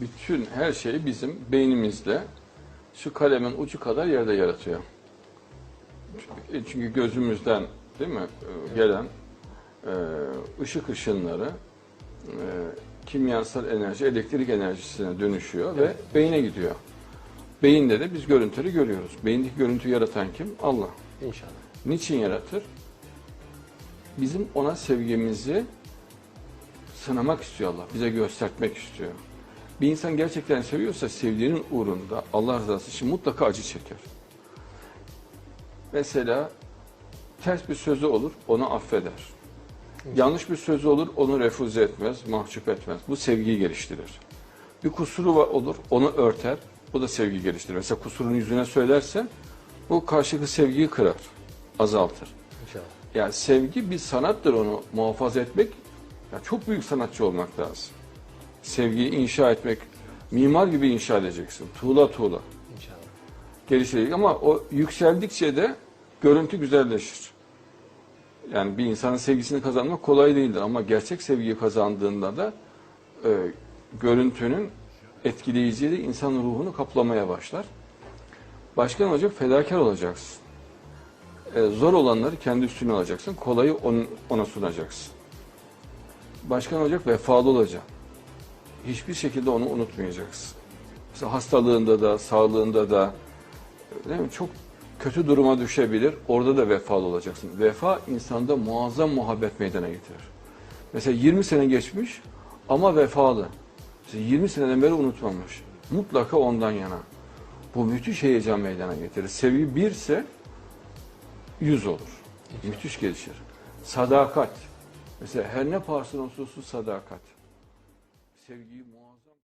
bütün her şeyi bizim beynimizde şu kalemin ucu kadar yerde yaratıyor. Çünkü- Çünkü gözümüzden değil mi e, gelen e, ışık ışınları e, kimyasal enerji, elektrik enerjisine dönüşüyor ve beyne gidiyor. Beyinde de biz görüntüleri görüyoruz. Beyindeki görüntüyü yaratan kim? Allah. İnşallah. Niçin yaratır? Bizim ona sevgimizi sınamak istiyor Allah. Bize göstermek istiyor. Bir insan gerçekten seviyorsa sevdiğinin uğrunda Allah rızası için mutlaka acı çeker. Mesela ters bir sözü olur, onu affeder. Yanlış bir sözü olur, onu refüze etmez, mahcup etmez. Bu sevgiyi geliştirir. Bir kusuru var, olur, onu örter. Bu da sevgi geliştirir. Mesela kusurunu yüzüne söylerse bu karşılıklı sevgiyi kırar, azaltır. İnşallah. Yani sevgi bir sanattır onu muhafaza etmek. Ya çok büyük sanatçı olmak lazım. Sevgiyi inşa etmek, mimar gibi inşa edeceksin. Tuğla tuğla İnşallah. gelişecek ama o yükseldikçe de görüntü güzelleşir. Yani bir insanın sevgisini kazanmak kolay değildir ama gerçek sevgiyi kazandığında da e, görüntünün etkileyiciliği insanın ruhunu kaplamaya başlar. Başkan olacak, fedakar olacaksın. E, zor olanları kendi üstüne alacaksın, kolayı onun, ona sunacaksın. Başkan olacak, vefalı olacaksın. Hiçbir şekilde onu unutmayacaksın. Mesela hastalığında da, sağlığında da, değil mi? Çok kötü duruma düşebilir. Orada da vefalı olacaksın. Vefa insanda muazzam muhabbet meydana getirir. Mesela 20 sene geçmiş ama vefalı. Mesela 20 seneden beri unutmamış. Mutlaka ondan yana. Bu müthiş heyecan meydana getirir. Sevgi birse yüz olur. Müthiş gelişir. Sadakat. Mesela her ne pahasına olsun sadakat. until you want